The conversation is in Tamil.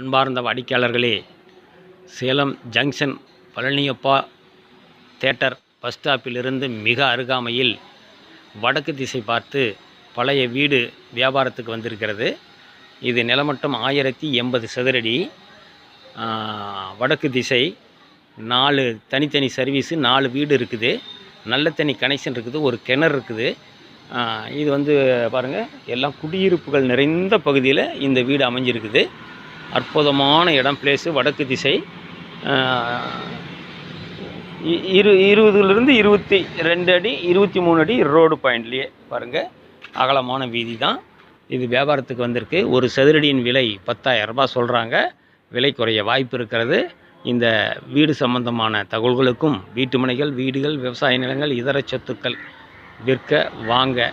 அன்பார்ந்த வாடிக்கையாளர்களே Salem junction Palaniappa theatre bus ஸ்டாப்பிலிருந்து மிக அருகாமையில் வடக்கு திசை பார்த்து பழைய வீடு வியாபாரத்துக்கு வந்திருக்கிறது. இது நிலமட்டம் ஆயிரத்தி எண்பது சதுரடி. வடக்கு திசை நாலு தனித்தனி சர்வீஸு நாலு வீடு இருக்குது. நல்ல தனி கனெக்ஷன் இருக்குது ஒரு கிணறு இருக்குது. இது வந்து பாருங்கள் எல்லாம் குடியிருப்புகள் நிறைந்த பகுதியில் இந்த வீடு அமைஞ்சிருக்குது. அற்புதமான இடம் பிளேஸு வடக்கு திசை. இ- இரு இருபதுலேருந்து இருபத்தி ரெண்டு அடி இருபத்தி மூணு அடி ரோடு பாயிண்ட்லேயே பாருங்கள் அகலமான வீதி தான். இது வியாபாரத்துக்கு வந்திருக்கு. ஒரு சதுரடியின் விலை பத்தாயிரம் சொல்கிறாங்க விலை குறைய வாய்ப்பு இருக்கிறது. இந்த வீடு சம்பந்தமான தகவல்களுக்கும் வீட்டு மனைகள் வீடுகள் விவசாய நிலங்கள் இதர சொத்துக்கள் விற்க வாங்க